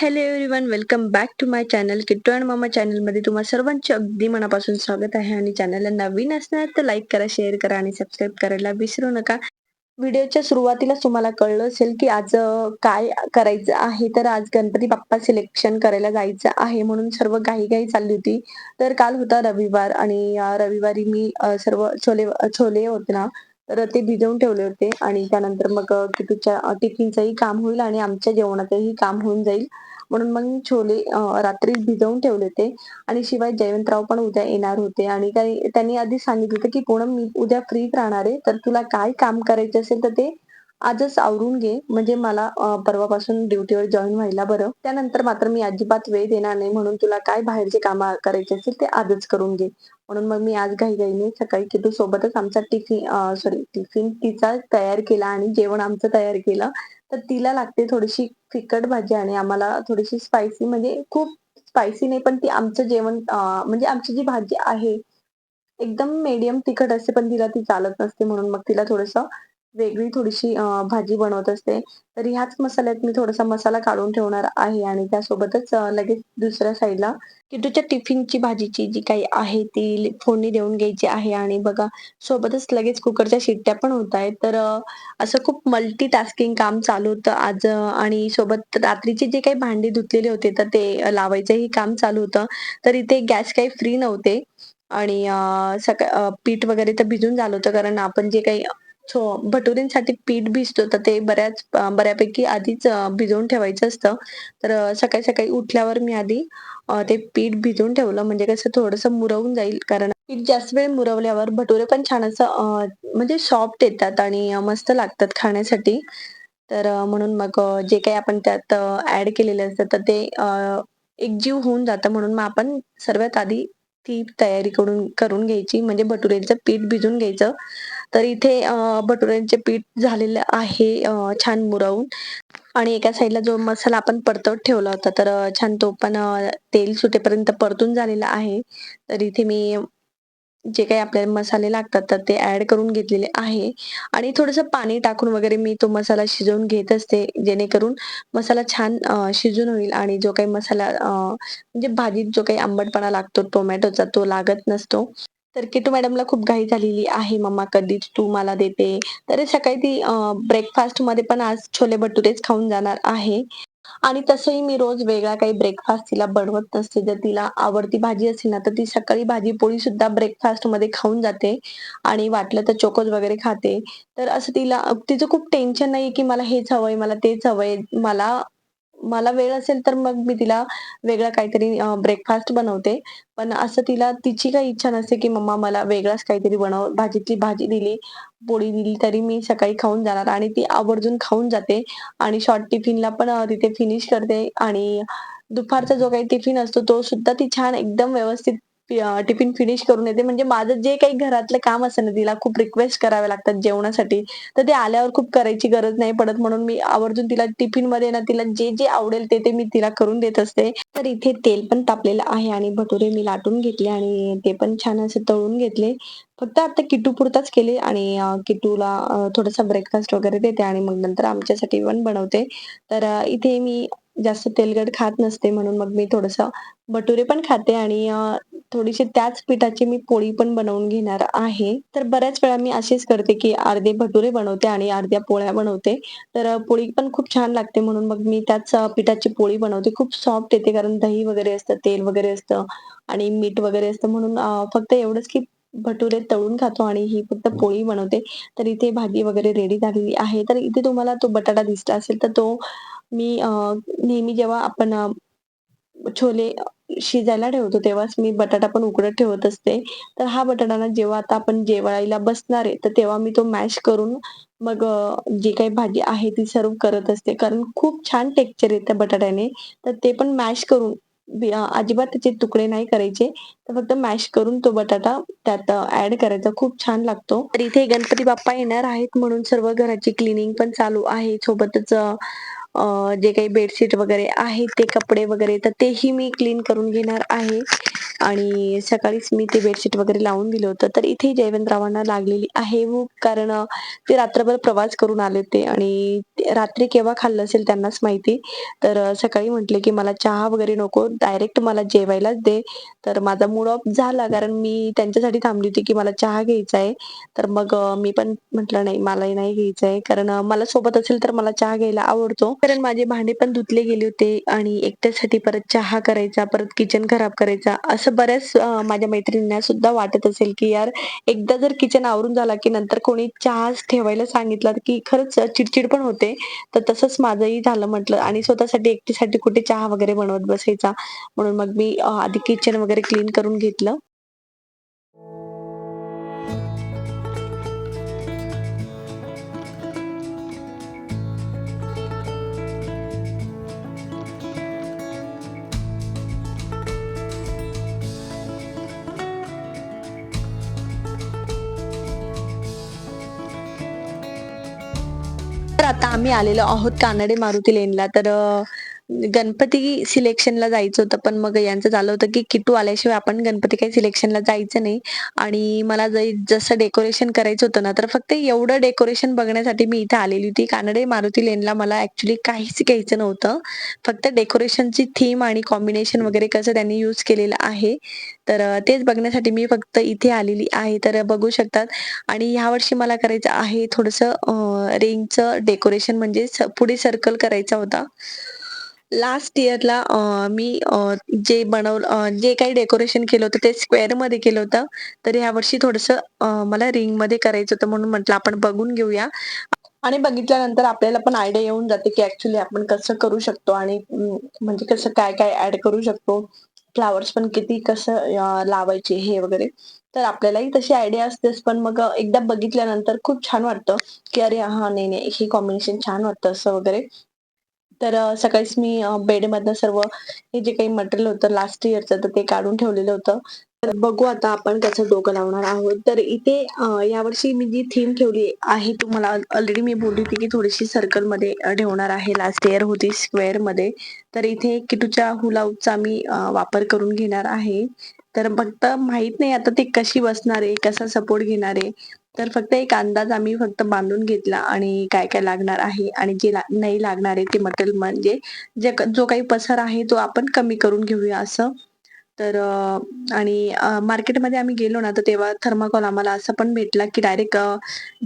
Hello everyone welcome back to my channel Kitto and Mama चॅनलमध्ये तुम्हा सर्वांचे अगदी मनापासून स्वागत आहे आणि चॅनलला नवीन असणार तर लाईक करा शेअर करा आणि सबस्क्राईब करायला विसरू नका. व्हिडिओच्या सुरुवातीलाच तुम्हाला कळलं असेल की आज काय करायचं आहे? तर आज गणपती बाप्पा सिलेक्शन करायला जायचं आहे म्हणून सर्व घाई घाई चालली होती. तर काल होता रविवार आणि रविवारी मी सर्व छोले छोले होते ना तर ते भिजवून ठेवले होते आणि त्यानंतर मग किटूच्या टिफिनचंही काम होईल आणि आमच्या जेवणाचंही काम होऊन जाईल. म्हणून मग छोले रात्री भिजवून ठेवले होते. आणि शिवाय जयवंतराव पण उद्या येणार होते. आणि काही त्यांनी आधी सांगितलं होतं की पूनम मी उद्या फ्रीच राहणार आहे. तर तुला काय काम करायचं असेल तर ते आजच आवरून घे. म्हणजे मला परवापासून ड्युटीवर जॉईन व्हायला बरं. त्यानंतर मात्र मी अजिबात वेळ देणार नाही. म्हणून तुला काय बाहेरचे काम करायचे असेल ते आजच करून घे. म्हणून मग मी आज घाईघाईने सकाळी किटू सोबतच आमचा टिफिन सॉरी टिफिन तिचा तयार केला आणि जेवण आमचं तयार केलं. तर तिला लागते थोडीशी फिकट भाजी आणि आम्हाला थोडीशी स्पायसी म्हणजे खूप स्पायसी नाही पण ती आमचं जेवण म्हणजे आमची जी भाजी आहे एकदम मीडियम तिखट असते पण तिला ती चालत नसते म्हणून मग तिला थोडस वेगळी थोडीशी भाजी बनवत असते. तर ह्याच मसाल्यात मी थोडासा मसाला काढून ठेवणार आहे आणि त्यासोबतच लगेच दुसऱ्या साईडला किटूच्या टिफिनची भाजीची जी काही आहे ती फोडणी देऊन घ्यायची आहे. आणि बघा सोबतच लगेच कुकरच्या शिट्ट्या पण होत आहेत. तर असं खूप मल्टी टास्किंग काम चालू होतं आज आणि सोबत रात्रीचे जे काही भांडी धुतलेले होते तर ते लावायचंही काम चालू होतं. तर इथे गॅस काही फ्री नव्हते. आणि सकाळ पीठ वगैरे तर भिजून झालं होतं. कारण आपण जे काही सो भटुरींसाठी पीठ भिजतो. तर ते बऱ्याच बऱ्यापैकी आधीच भिजवून ठेवायचं असतं. तर सकाळी सकाळी उठल्यावर मी आधी ते पीठ भिजवून ठेवलं. म्हणजे कसं थोडंसं मुरवून जाईल. कारण पीठ जास्त वेळ मुरवल्यावर भटुरे पण छान असं म्हणजे सॉफ्ट येतात आणि मस्त लागतात खाण्यासाठी. तर म्हणून मग जे काही आपण त्यात ऍड केलेले असतं तर ते एकजीव होऊन जातं. म्हणून मग आपण सर्वात आधी ती तयारी करून करून घ्यायची. म्हणजे भटुरेचं पीठ भिजून घ्यायचं. तर इथे भटुऱ्यांचे पीठ झालेलं आहे छान मुरवून. आणि एका साईडला जो मसाला आपण परतवत ठेवला होता तर छान तो पण तेल सुटेपर्यंत परतून झालेला आहे. तर इथे मी जे काही आपल्याला मसाले लागतात तर ते ऍड करून घेतलेले आहे. आणि थोडंसं पाणी टाकून वगैरे मी तो मसाला शिजवून घेत असते जेणेकरून मसाला छान शिजून होईल आणि जो काही मसाला म्हणजे भाजीत जो काही आंबटपणा लागतो टोमॅटोचा तो लागत नसतो. तर किटू मॅडमला खूप घाई झालेली आहे मम्मा कधीच तू मला देते. तर सकाळी ती ब्रेकफास्टमध्ये पण आज छोले भटुरेच खाऊन जाणार आहे. आणि तसंही मी रोज वेगळा काही ब्रेकफास्ट तिला बनवत नसते. जर तिला आवडती भाजी असेल ना तर ती सकाळी भाजी पोळी सुद्धा ब्रेकफास्टमध्ये खाऊन जाते आणि वाटलं तर चोकोज वगैरे खाते. तर असं तिला तिचं खूप टेन्शन नाही की मला हेच हवंय मला तेच हवंय. मला मला वेळ असेल तर मग मी तिला वेगळं काहीतरी ब्रेकफास्ट बनवते. पण असं तिला तिची काही इच्छा नसते की मम्मा मला वेगळाच काहीतरी बनव भाजीतली भाजी दिली पोळी दिली तरी मी सकाळी खाऊन जाणार आणि ती आवर्जून खाऊन जाते. आणि शॉर्ट टिफिनला पण तिथे फिनिश करते. आणि दुपारचा जो काही टिफिन असतो तो सुद्धा ती छान एकदम व्यवस्थित टिफिन फिनिश करून येते म्हणजे माझं जे काही घरातलं काम असतं ना तिला खूप रिक्वेस्ट करावे लागतात जेवणासाठी. तर ते आल्यावर खूप करायची गरज नाही पडत. म्हणून मी आवर्जून तिला टिफिनमध्ये ना तिला जे जे आवडेल ते ते मी तिला करून देत असते. तर इथे तेल पण तापलेलं आहे आणि भटुरे मी लाटून घेतले आणि ते पण छान असे तळून घेतले. फक्त आता किटू पुरताच केले आणि किटूला थोडासा ब्रेकफास्ट वगैरे देते आणि मग नंतर आमच्यासाठी पण बनवते. तर इथे मी जास्त तेलकट खात नसते म्हणून मग मी थोडंसं भटुरे पण खाते आणि थोडीशी त्याच पिठाची मी पोळी पण बनवून घेणार आहे. तर बऱ्याच वेळा मी अशीच करते की अर्धे भटुरे बनवते आणि अर्ध्या पोळ्या बनवते. तर पोळी पण खूप छान लागते म्हणून मग मी त्याच पिठाची पोळी बनवते. खूप सॉफ्ट येते कारण दही वगैरे असतं तेल वगैरे असतं आणि मीठ वगैरे असतं म्हणून फक्त एवढंच की भटुरे तळून खातो आणि ही फक्त पोळी बनवते. तर इथे भाजी वगैरे रेडी झालेली आहे. तर इथे तुम्हाला तो बटाटा दिसला असेल तर तो मी नेहमी जेव्हा आपण छोले शिजायला ठेवतो तेव्हाच मी बटाटा पण उकडत ठेवत असते. तर हा बटाटा ना जेव्हा आता आपण जेवायला बसणार आहे तर तेव्हा मी तो मॅश करून मग जी काही भाजी आहे ती सर्व करत असते. कारण खूप छान टेक्स्चर येतं बटाट्याने. तर ते पण मॅश करून बी- अजिबात त्याचे तुकडे नाही करायचे. तर फक्त मॅश करून तो बटाटा त्यात ऍड करायचा. खूप छान लागतो. तर इथे गणपती बाप्पा येणार आहेत म्हणून सर्व घराची क्लिनिंग पण चालू आहे. सोबतच अ, जे काही बेडशीट वगैरे आहे ते कपडे वगैरे तर तेही मी क्लीन करून घेणार आहे. आणि सकाळीच मी ते बेडशीट वगैरे लावून दिलं होतं. तर इथे जयवंतरावांना लागलेली आहे भूक कारण ते रात्रभर प्रवास करून आले होते. आणि रात्री केव्हा खाल्लं असेल त्यांनाच माहिती. तर सकाळी म्हटले की मला चहा वगैरे नको डायरेक्ट मला जेवायलाच दे. तर माझा मूड ऑफ झाला कारण मी त्यांच्यासाठी थांबली होती की मला चहा घ्यायचा आहे. तर मग मी पण म्हटलं नाही मलाही नाही घ्यायचं आहे. कारण मला सोबत असेल तर मला चहा घ्यायला आवडतो. कारण माझे भांडे पण धुतले गेले होते आणि एकट्यासाठी परत चहा करायचा परत किचन खराब करायचा असं बऱ्याच माझ्या मैत्रिणींना सुद्धा वाटत असेल की यार एकदा जर किचन आवरून झाला की नंतर कोणी चहा ठेवायला सांगितलं की खरंच चिडचिड पण होते तर तसंच माझंही झालं म्हटलं आणि स्वतःसाठी एकटीसाठी कुठे चहा वगैरे बनवत बसायचा. म्हणून मग मी आधी किचन वगैरे क्लीन करून घेतलं. आता आम्ही आलेलो आहोत कानडे मारुती लेनला तर गणपती सिलेक्शनला जायचं होतं पण मग यांचं झालं होतं की किट्टू आल्याशिवाय आपण गणपती काही सिलेक्शनला जायचं नाही. आणि मला जै जसं डेकोरेशन करायचं होतं ना तर फक्त एवढं डेकोरेशन बघण्यासाठी मी इथे आलेली होती. कानडे मारुती लेनला मला ऍक्च्युली काहीच घ्यायचं नव्हतं. फक्त डेकोरेशनची थीम आणि कॉम्बिनेशन वगैरे कसं त्यांनी यूज केलेलं आहे. तर तेच बघण्यासाठी मी फक्त इथे आलेली आहे. तर बघू शकतात. आणि ह्यावर्षी मला करायचं आहे थोडंसं रिंगचं डेकोरेशन म्हणजे पुढे सर्कल करायचा होता. लास्ट इयरला अ, मी अ, जे बनवलं अ, जे काही डेकोरेशन केलं होतं ते स्क्वेअरमध्ये केलं होतं. तर ह्यावर्षी थोडंसं अ, मला रिंगमध्ये करायचं होतं म्हणून म्हटलं आपण बघून घेऊया. आणि बघितल्यानंतर आपल्याला पण आयडिया येऊन जाते, की ॲक्चुअली आपण कसं करू शकतो आणि अं, म्हणजे कसं काय-काय ॲड करू शकतो. फ्लॉवर्स पण किती कसं अ, लावायचे हे वगैरे. तर आपल्यालाही तशी आयडिया असतेच, पण मग अ, एकदा बघितल्यानंतर खूप छान वाटतं, की अरे हां, नाही, नाही, हे कॉम्बिनेशन छान वाटतं असं वगैरे. तर अ, सकाळीच मी अ, बेडमधनं सर्व हे जे काही मटेरियल होतं लास्ट इयरचं, तर ते काढून ठेवलेलं होतं. तर बघू आता आपण त्याचं डोकं लावणार आहोत. तर इथे अ, यावर्षी मी जी थीम ठेवली आहे, तुम्हाला ऑलरेडी मी बोलली होती, की थोडीशी सर्कलमध्ये अ, ठेवणार आहे. लास्ट इयर होती स्क्वेअरमध्ये. तर इथे किटूच्या हुला मी अ, वापर करून घेणार आहे. तर फक्त माहीत नाही आता ते कशी बसणार आहे, कसा सपोर्ट घेणार आहे. तर फक्त एक अंदाज आम्ही फक्त बांधून घेतला आणि काय-काय लागणार आहे आणि जे ला नाही लागणार आहे ते मटेरियल म्हणजे जे जो काही पसार आहे, तो आपण कमी करून घेऊया असं. तर आणि मार्केटमध्ये आम्ही गेलो ना, तर तेव्हा थर्माकोल आम्हाला असं पण भेटला, की डायरेक्ट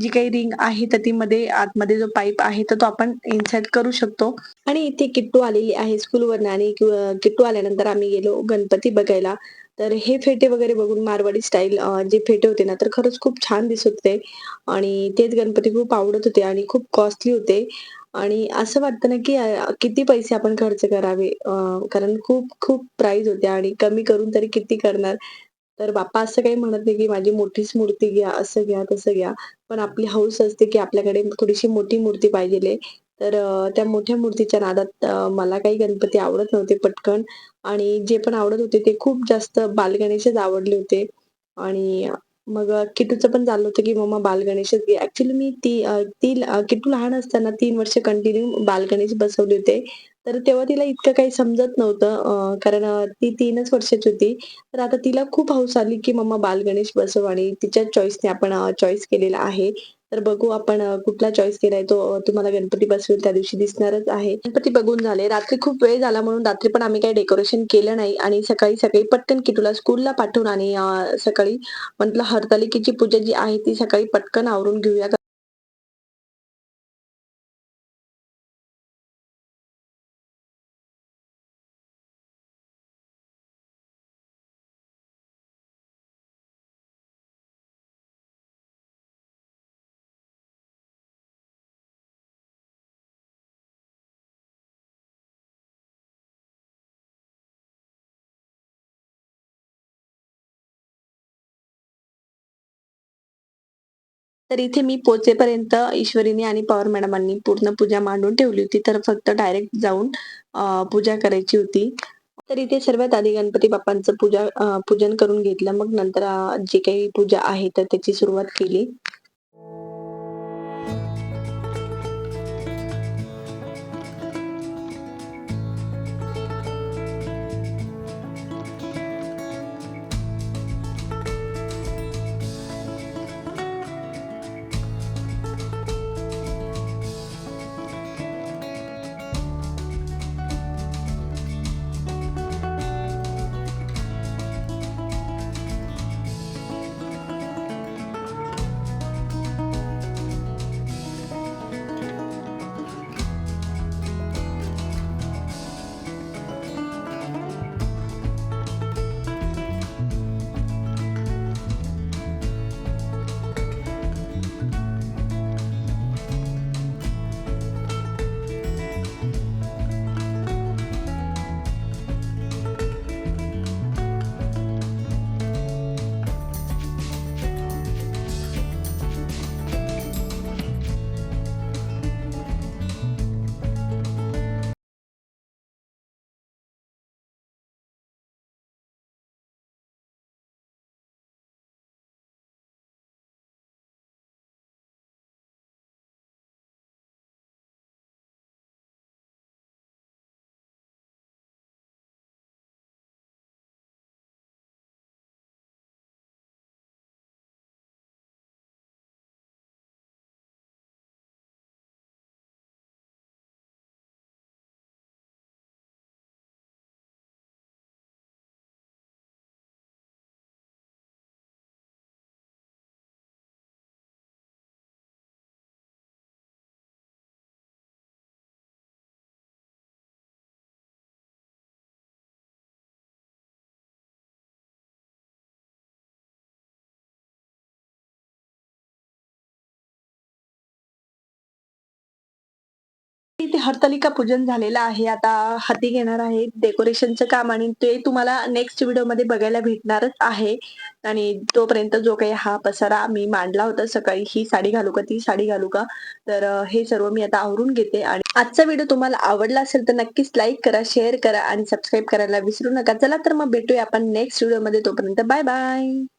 जी काही रिंग आहे, तर ती मध्ये आतमध्ये जो पाईप आहे, तर तो आपण इन्सर्ट करू शकतो. आणि इथे किट्टू आलेली आहे स्कूलवरनं आणि किट्टू आल्यानंतर आम्ही गेलो गणपती बघायला. तर हे फेटे वगैरे बघून मारवाडी स्टाईल जे फेटे होते ना, तर खरंच खूप छान दिसत होते आणि तेच गणपती खूप आवडत होते आणि खूप कॉस्टली होते. आणि असं वाटतं ना, की किती पैसे आपण खर्च करावे कारण खूप खूप प्राईज होते आणि कमी करून तरी किती करणार? तर बाप्पा असं काही म्हणत नाही, की माझी मोठीच मूर्ती घ्या, असं घ्या, तसं घ्या. पण आपली हौस असते, की आपल्याकडे थोडीशी मोठी मूर्ती पाहिजे तर त्या मोठ्या मूर्तीच्या नादात मला काही गणपती आवडत नव्हते पटकन आणि जे पण आवडत होते ते खूप जास्त बालगणेशच आवडले होते आणि मग किटूचं पण चाललं होतं, की मम्मा बालगणेशच घे. ऍक्च्युली मी ती ती किटू लहान असताना तीन वर्ष कंटिन्यू बालगणेश बसवले होते. तर तेव्हा तिला इतकं काही समजत नव्हतं कारण ती तीनच वर्षाची होती. तर आता तिला खूप हौस आली, की मम्मा बालगणेश बसव आणि तिच्या चॉईसने आपण चॉईस केलेला आहे. तर बघू आपण कुठला चॉईस केलाय तो तुम्हाला गणपती बसवेल त्या दिवशी दिसणारच आहे. गणपती बघून झाले. रात्री खूप वेळ झाला म्हणून रात्री पण आम्ही काही डेकोरेशन केलं नाही आणि सकाळी-सकाळी पटकन किटूला स्कूलला पाठवून आणि सकाळी म्हटलं हरतालिकेची पूजा जी आहे ती सकाळी पटकन आवरून घेऊया. तर इथे मी पोचेपर्यंत ईश्वरीने आणि पवार मॅडमांनी पूर्ण पूजा मांडून ठेवली होती. तर फक्त डायरेक्ट जाऊन पूजा करायची होती. तर इथे सर्वात आधी गणपती बाप्पांचं पूजा पूजन करून घेतलं. मग नंतर जी काही पूजा आहे तर त्याची सुरुवात केली. इथे हरतालिका पूजन झालेलं आहे. आता हाती घेणार आहे डेकोरेशनचं काम आणि ते तुम्हाला नेक्स्ट व्हिडिओमध्ये बघायला भेटणारच आहे. आणि तोपर्यंत जो काही हा पसारा मी मांडला होता सकाळी ही साडी घालू का ती साडी घालू का? तर हे सर्व मी आता आवरून घेते. आणि आजचा व्हिडिओ तुम्हाला आवडला असेल तर नक्कीच लाईक करा शेअर करा आणि सबस्क्राईब करायला विसरू नका. चला तर मग भेटूया आपण नेक्स्ट व्हिडिओमध्ये तोपर्यंत बाय बाय